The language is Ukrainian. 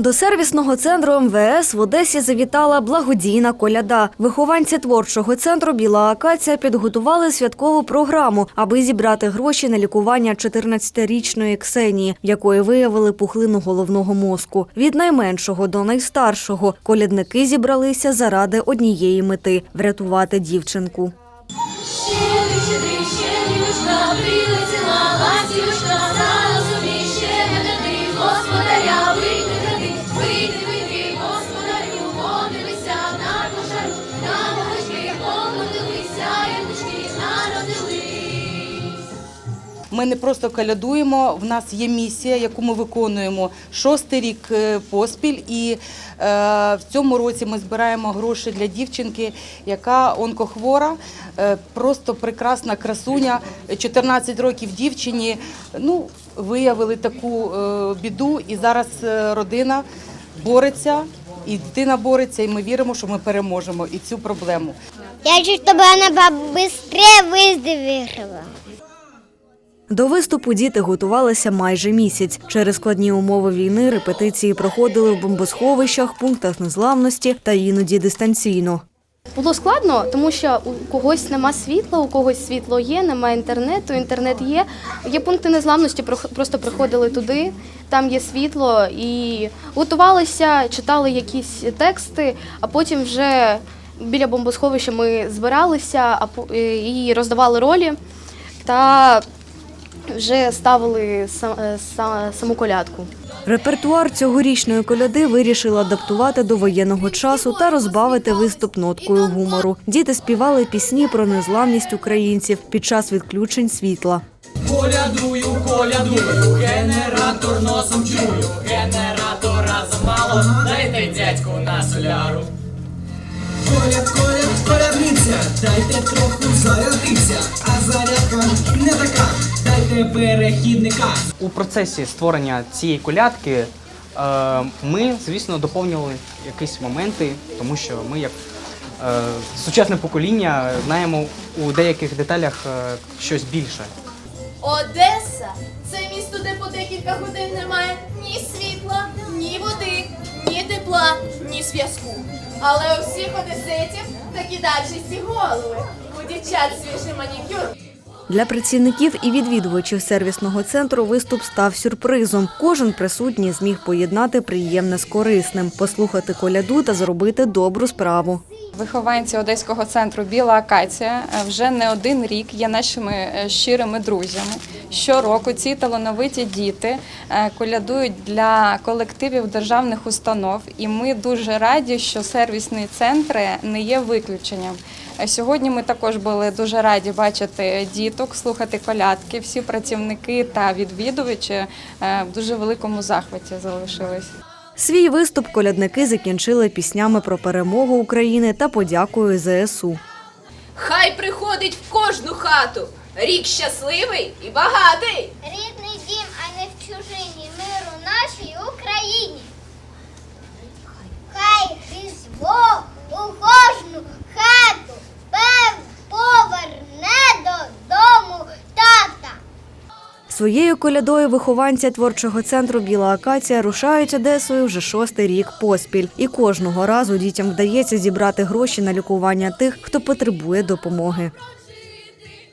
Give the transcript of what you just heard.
До сервісного центру МВС в Одесі завітала благодійна коляда. Вихованці творчого центру Біла Акація підготували святкову програму, аби зібрати гроші на лікування 14-річної Ксенії, якої виявили пухлину головного мозку. Від найменшого до найстаршого колядники зібралися заради однієї мети врятувати дівчинку. Щедрий, щедрий, щедрівочка, Ми не просто калядуємо. В нас є місія, яку ми виконуємо шостий рік е, поспіль. І е, в цьому році ми збираємо гроші для дівчинки, яка онкохвора, е, просто прекрасна красуня. 14 років дівчині. Ну, виявили таку е, біду, і зараз е, родина бореться. І дитина бореться, і ми віримо, що ми переможемо і цю проблему. Я хочу, чтобы она побыстрее выздоровела. До виступу діти готувалися майже місяць. Через складні умови війни репетиції проходили в бомбосховищах, пунктах незламності та іноді дистанційно. Було складно, тому що у когось нема світла, у когось світло є, немає інтернету, інтернет є. Є пункти незламності, просто приходили туди, там є світло і готувалися, читали якісь тексти, а потім вже біля бомбосховища ми збиралися і роздавали ролі та вже ставили сам- е, саму колядку. Репертуар цьогорічної коляди вирішили адаптувати до воєнного часу та розбавити виступ ноткою гумору. Діти співали пісні про незламність українців під час відключень світла. Колядую, колядую, генератор носом чую, генератора замало, дайте дядьку на соляру. Коляд, коляд, колядниця, дайте трохи зарядитися, а зарядка не така, дайте перехідника. У процесі створення цієї колядки е, ми, звісно, доповнювали якісь моменти, тому що ми, як е, сучасне покоління, знаємо у деяких деталях е, щось більше. Одеса це місто, де по декілька годин немає ні світла, ні води, ні тепла, ні зв'язку. Але у всіх одеситів такі дачисті голови. У дівчат свіжий манікюр. Для працівників і відвідувачів сервісного центру виступ став сюрпризом. Кожен присутній зміг поєднати приємне з корисним, послухати коляду та зробити добру справу. Вихованці Одеського центру Біла Акація вже не один рік є нашими е, щирими друзями. Щороку ці талановиті діти е, колядують для колективів державних установ, і ми дуже раді, що сервісні центри не є виключенням. Сьогодні ми також були дуже раді бачити діток, слухати колядки. Всі працівники та відвідувачі е, в дуже великому захваті залишились. Свій виступ колядники закінчили піснями про перемогу України та подякою ЗСУ. Хай приходить в кожну хату. Рік щасливий і багатий. Рідний дім, а не в чужині миру нашій Україні. Хай різдво у кожну хату пев поверне додому тата. Своєю колядою вихованці творчого центру Біла Акація рушають Одесою вже шостий рік поспіль. І кожного разу дітям вдається зібрати гроші на лікування тих, хто потребує допомоги.